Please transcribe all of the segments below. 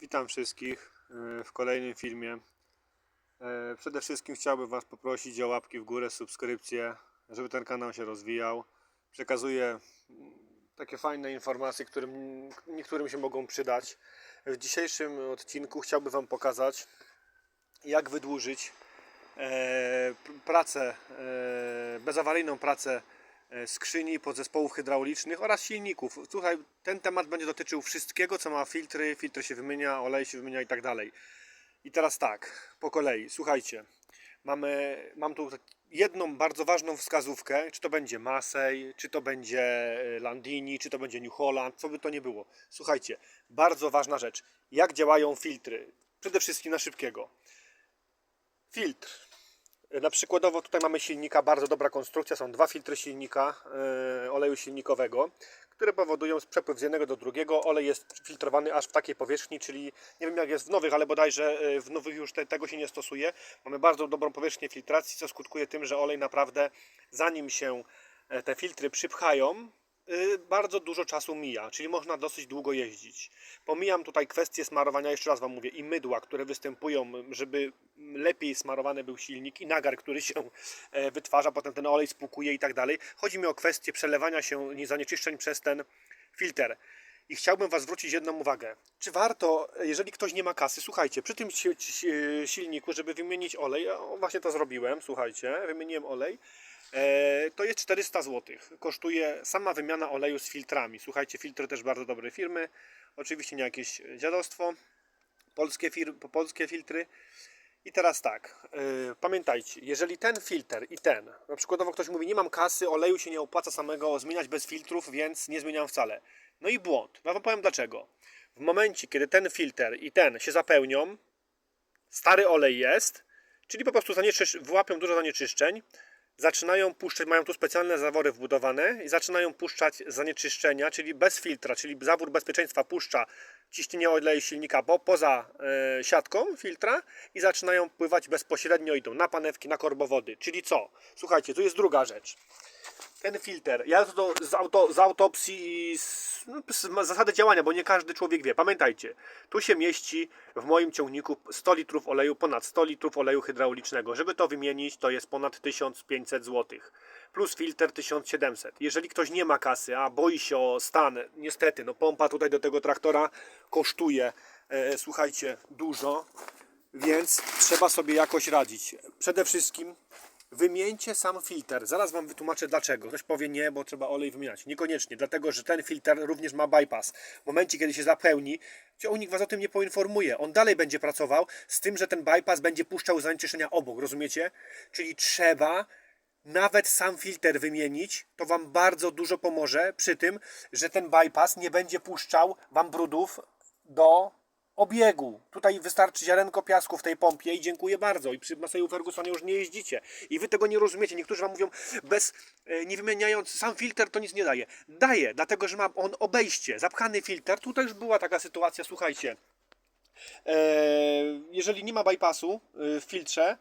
Witam wszystkich e, w kolejnym filmie. E, Przede wszystkim chciałbym Was poprosić o łapki w górę, subskrypcję, żeby ten kanał się rozwijał. Przekazuję takie fajne informacje, którym niektórym się mogą przydać. W dzisiejszym odcinku chciałbym Wam pokazać, jak wydłużyć e, pr- pracę, bezawaryjną pracę skrzyni, podzespołów hydraulicznych oraz silników. Tutaj ten temat będzie dotyczył wszystkiego, co ma filtry, filtry się wymienia, olej się wymienia i tak dalej. I teraz tak, po kolei, słuchajcie, mamy, mam tu jedną bardzo ważną wskazówkę, czy to będzie Masej, czy to będzie e, Landini, czy to będzie New Holland, co by to nie było. Słuchajcie, bardzo ważna rzecz, jak działają filtry, przede wszystkim na szybkiego. Filtr. Na przykładowo tutaj mamy silnika, bardzo dobra konstrukcja, są dwa filtry silnika e, oleju silnikowego, które powodują przepływ z jednego do drugiego. Olej jest filtrowany aż w takiej powierzchni, czyli nie wiem jak jest w nowych, ale bodajże e, w nowych już te, tego się nie stosuje. Mamy bardzo dobrą powierzchnię filtracji, co skutkuje tym, że olej naprawdę zanim się e, te filtry przypchają, bardzo dużo czasu mija, czyli można dosyć długo jeździć. Pomijam tutaj kwestię smarowania, jeszcze raz Wam mówię, i mydła, które występują, żeby lepiej smarowany był silnik i nagar, który się e, wytwarza, potem ten olej spłukuje i tak dalej. Chodzi mi o kwestię przelewania się nie- zanieczyszczeń przez ten filtr. I chciałbym Was zwrócić jedną uwagę. Czy warto, jeżeli ktoś nie ma kasy, słuchajcie, przy tym si- si- silniku, żeby wymienić olej, właśnie to zrobiłem, słuchajcie, wymieniłem olej, to jest 400 zł. Kosztuje sama wymiana oleju z filtrami. Słuchajcie, filtry też bardzo dobrej firmy, oczywiście nie jakieś dziadostwo, polskie, fir- polskie filtry. I teraz tak, yy, pamiętajcie, jeżeli ten filtr i ten, na przykładowo ktoś mówi, nie mam kasy, oleju się nie opłaca samego zmieniać bez filtrów, więc nie zmieniam wcale. No i błąd. Ja wam powiem dlaczego. W momencie, kiedy ten filtr i ten się zapełnią, stary olej jest, czyli po prostu wyłapią dużo zanieczyszczeń, zaczynają puszczać, mają tu specjalne zawory wbudowane i zaczynają puszczać zanieczyszczenia, czyli bez filtra, czyli zawór bezpieczeństwa puszcza ciśnienie oleju silnika po, poza e, siatką filtra i zaczynają pływać bezpośrednio, idą na panewki, na korbowody. Czyli co? Słuchajcie, tu jest druga rzecz. Ten filtr, ja to z, auto, z autopsji i z, no, z zasady działania, bo nie każdy człowiek wie. Pamiętajcie, tu się mieści w moim ciągniku 100 litrów oleju, ponad 100 litrów oleju hydraulicznego. Żeby to wymienić, to jest ponad 1500 zł. Plus filtr 1700. Jeżeli ktoś nie ma kasy, a boi się o stan, niestety, no pompa tutaj do tego traktora kosztuje, e, słuchajcie, dużo, więc trzeba sobie jakoś radzić. Przede wszystkim Wymieńcie sam filtr. Zaraz Wam wytłumaczę dlaczego. Ktoś powie nie, bo trzeba olej wymieniać. Niekoniecznie, dlatego że ten filtr również ma bypass. W momencie, kiedy się zapełni, ciągnik Was o tym nie poinformuje. On dalej będzie pracował, z tym, że ten bypass będzie puszczał zanieczyszczenia obok, rozumiecie? Czyli trzeba nawet sam filtr wymienić, to Wam bardzo dużo pomoże przy tym, że ten bypass nie będzie puszczał Wam brudów do obiegu. Tutaj wystarczy ziarenko piasku w tej pompie i dziękuję bardzo. I przy Maseju Fergusonie już nie jeździcie. I wy tego nie rozumiecie. Niektórzy wam mówią, bez, e, nie wymieniając sam filtr, to nic nie daje. Daje, dlatego że ma on obejście, zapchany filtr. Tutaj już była taka sytuacja, słuchajcie. E, jeżeli nie ma bypassu e, w filtrze,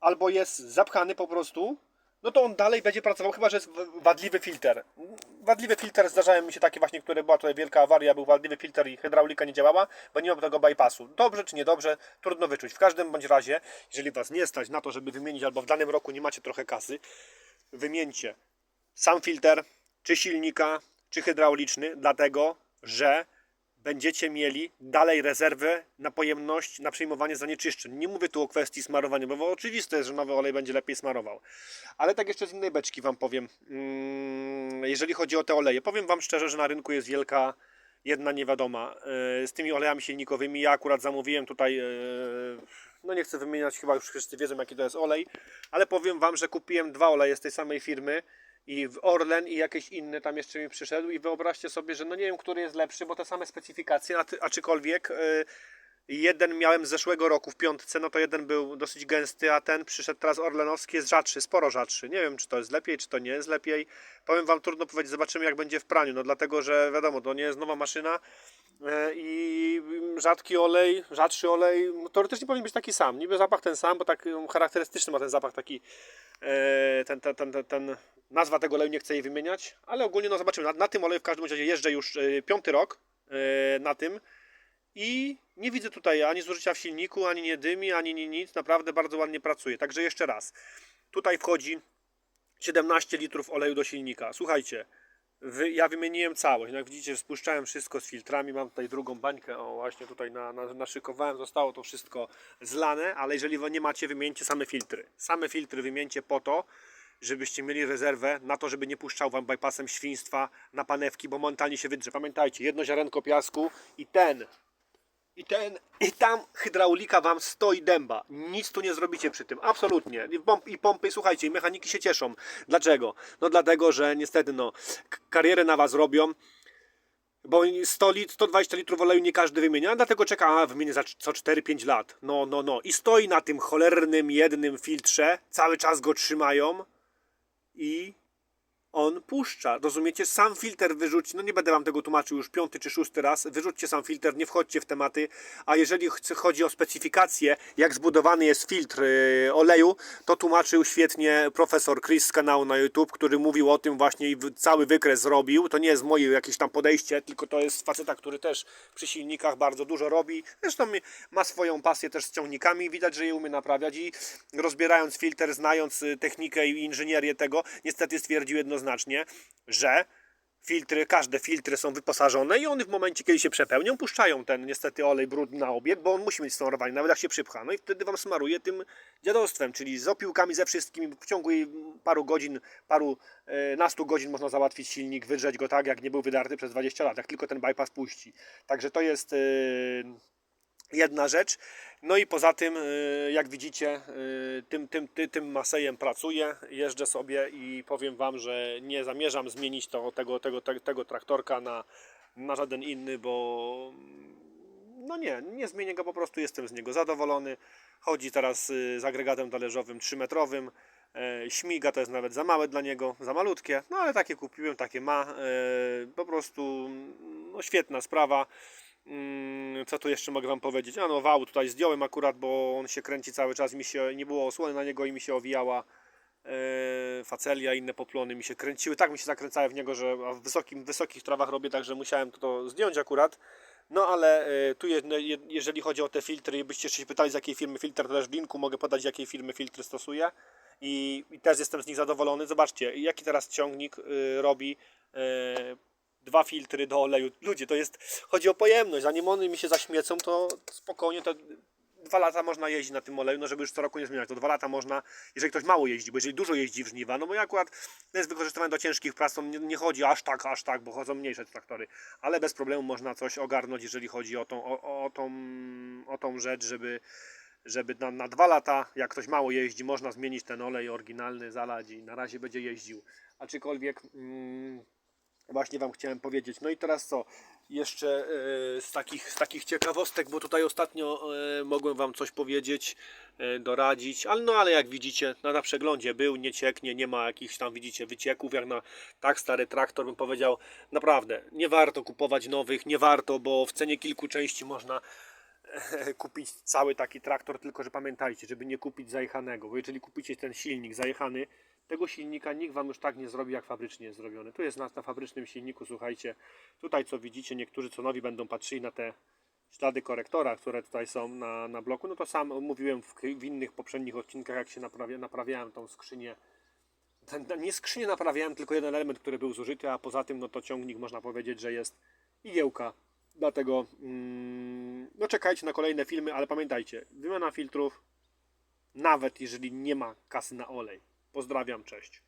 albo jest zapchany po prostu, no to on dalej będzie pracował, chyba że jest wadliwy filtr. Wadliwy filtr, zdarzają mi się takie właśnie, które była tutaj wielka awaria, był wadliwy filtr i hydraulika nie działała, bo nie ma tego bypassu. Dobrze czy niedobrze, trudno wyczuć. W każdym bądź razie, jeżeli Was nie stać na to, żeby wymienić, albo w danym roku nie macie trochę kasy, wymieńcie sam filtr, czy silnika, czy hydrauliczny, dlatego, że będziecie mieli dalej rezerwę na pojemność, na przyjmowanie zanieczyszczeń. Nie mówię tu o kwestii smarowania, bo oczywiste jest, że nowy olej będzie lepiej smarował. Ale tak jeszcze z innej beczki Wam powiem, mm, jeżeli chodzi o te oleje. Powiem Wam szczerze, że na rynku jest wielka jedna niewiadoma. Yy, Z tymi olejami silnikowymi ja akurat zamówiłem tutaj, yy, no nie chcę wymieniać, chyba już wszyscy wiedzą jaki to jest olej, ale powiem Wam, że kupiłem dwa oleje z tej samej firmy i w Orlen i jakieś inne tam jeszcze mi przyszedł i wyobraźcie sobie, że no nie wiem, który jest lepszy, bo te same specyfikacje, aczkolwiek yy, jeden miałem z zeszłego roku w piątce, no to jeden był dosyć gęsty, a ten przyszedł teraz orlenowski, jest rzadszy, sporo rzadszy. Nie wiem, czy to jest lepiej, czy to nie jest lepiej. Powiem Wam, trudno powiedzieć, zobaczymy jak będzie w praniu, no dlatego, że wiadomo, to nie jest nowa maszyna i rzadki olej, rzadszy olej, no, teoretycznie powinien być taki sam. Niby zapach ten sam, bo tak um, charakterystyczny ma ten zapach taki, e, ten, ten, ten, ten, ten, nazwa tego oleju nie chcę jej wymieniać, ale ogólnie no zobaczymy. Na, na tym oleju w każdym razie jeżdżę już e, piąty rok e, na tym i nie widzę tutaj ani zużycia w silniku, ani nie dymi, ani nic. Naprawdę bardzo ładnie pracuje. Także jeszcze raz. Tutaj wchodzi 17 litrów oleju do silnika. Słuchajcie, ja wymieniłem całość. No Jak widzicie, spuszczałem wszystko z filtrami. Mam tutaj drugą bańkę. O, właśnie tutaj na, na, naszykowałem. Zostało to wszystko zlane, ale jeżeli nie macie, wymieńcie same filtry. Same filtry wymieńcie po to, żebyście mieli rezerwę na to, żeby nie puszczał wam bypassem świństwa na panewki, bo momentalnie się wydrze. Pamiętajcie, jedno ziarenko piasku i ten i ten, i tam hydraulika wam stoi dęba. Nic tu nie zrobicie przy tym. Absolutnie. I, pomp, i pompy, słuchajcie, i mechaniki się cieszą. Dlaczego? No dlatego, że niestety no, karierę na was robią. Bo 100 lit, 120 litrów oleju nie każdy wymienia, dlatego czeka, a wymienię za co 4-5 lat. No, no, no. I stoi na tym cholernym jednym filtrze, cały czas go trzymają i on puszcza. Rozumiecie? Sam filtr wyrzuć. No nie będę wam tego tłumaczył już piąty czy szósty raz. Wyrzućcie sam filtr, nie wchodźcie w tematy. A jeżeli chodzi o specyfikację, jak zbudowany jest filtr yy, oleju, to tłumaczył świetnie profesor Chris z kanału na YouTube, który mówił o tym właśnie i cały wykres zrobił. To nie jest moje jakieś tam podejście, tylko to jest faceta, który też przy silnikach bardzo dużo robi. Zresztą ma swoją pasję też z ciągnikami. Widać, że je umie naprawiać i rozbierając filtr, znając y, technikę i inżynierię tego, niestety stwierdził jednoznacznie, że filtry, każde filtry są wyposażone i one w momencie, kiedy się przepełnią, puszczają ten niestety olej brudny na obieg, bo on musi mieć smarowanie, nawet jak się przypcha. No i wtedy wam smaruje tym dziadostwem, czyli z opiłkami ze wszystkim. W ciągu paru godzin, paru e, nastu godzin można załatwić silnik, wydrzeć go tak, jak nie był wydarty przez 20 lat, jak tylko ten bypass puści. Także to jest e, jedna rzecz. No i poza tym, y, jak widzicie, y, tym, tym, ty- tym Masejem pracuję, jeżdżę sobie i powiem Wam, że nie zamierzam zmienić to, tego, tego, tego, traktorka na, na żaden inny, bo no nie, nie zmienię go, po prostu jestem z niego zadowolony. Chodzi teraz y, z agregatem talerzowym 3-metrowym. E, Śmiga to jest nawet za małe dla niego, za malutkie, no ale takie kupiłem, takie ma. E, Po prostu no, świetna sprawa. Mm, Co tu jeszcze mogę Wam powiedzieć? A no wał tutaj zdjąłem akurat, bo on się kręci cały czas, mi się nie było osłony na niego i mi się owijała e, facelia, inne poplony mi się kręciły, tak mi się zakręcały w niego, że w wysokim, wysokich trawach robię, także musiałem to zdjąć akurat. No ale e, tu je, je, jeżeli chodzi o te filtry byście się pytali z jakiej firmy filtr, to też w linku mogę podać jakiej firmy filtry stosuję i, i też jestem z nich zadowolony. Zobaczcie, jaki teraz ciągnik y, robi e, dwa filtry do oleju. Ludzie, to jest, chodzi o pojemność, zanim one mi się zaśmiecą, to spokojnie to dwa lata można jeździć na tym oleju, no żeby już co roku nie zmieniać, to dwa lata można, jeżeli ktoś mało jeździ, bo jeżeli dużo jeździ w żniwa, no bo ja akurat jest wykorzystywane do ciężkich prac, to nie, nie chodzi aż tak, aż tak, bo chodzą mniejsze traktory, ale bez problemu można coś ogarnąć, jeżeli chodzi o tą, o, o tą, o tą rzecz, żeby żeby na, na dwa lata, jak ktoś mało jeździ, można zmienić ten olej oryginalny, zalać i na razie będzie jeździł. Aczkolwiek mm, właśnie Wam chciałem powiedzieć. No i teraz co? Jeszcze e, z, takich, z takich ciekawostek, bo tutaj ostatnio e, mogłem Wam coś powiedzieć, e, doradzić, ale no ale jak widzicie, na, przeglądzie był, nie cieknie, nie ma jakichś tam, widzicie, wycieków, jak na tak stary traktor bym powiedział, naprawdę, nie warto kupować nowych, nie warto, bo w cenie kilku części można kupić cały taki traktor, tylko że pamiętajcie, żeby nie kupić zajechanego, bo jeżeli kupicie ten silnik zajechany, tego silnika nikt Wam już tak nie zrobi, jak fabrycznie jest zrobiony. Tu jest na, na fabrycznym silniku, słuchajcie, tutaj co widzicie, niektórzy co nowi będą patrzyli na te ślady korektora, które tutaj są na, na bloku, no to sam mówiłem w, w innych poprzednich odcinkach, jak się naprawia, naprawiałem tą skrzynię nie skrzynię naprawiałem, tylko jeden element, który był zużyty, a poza tym no to ciągnik można powiedzieć, że jest igiełka. Dlatego mm, no czekajcie na kolejne filmy, ale pamiętajcie, wymiana filtrów, nawet jeżeli nie ma kasy na olej. Pozdrawiam, cześć.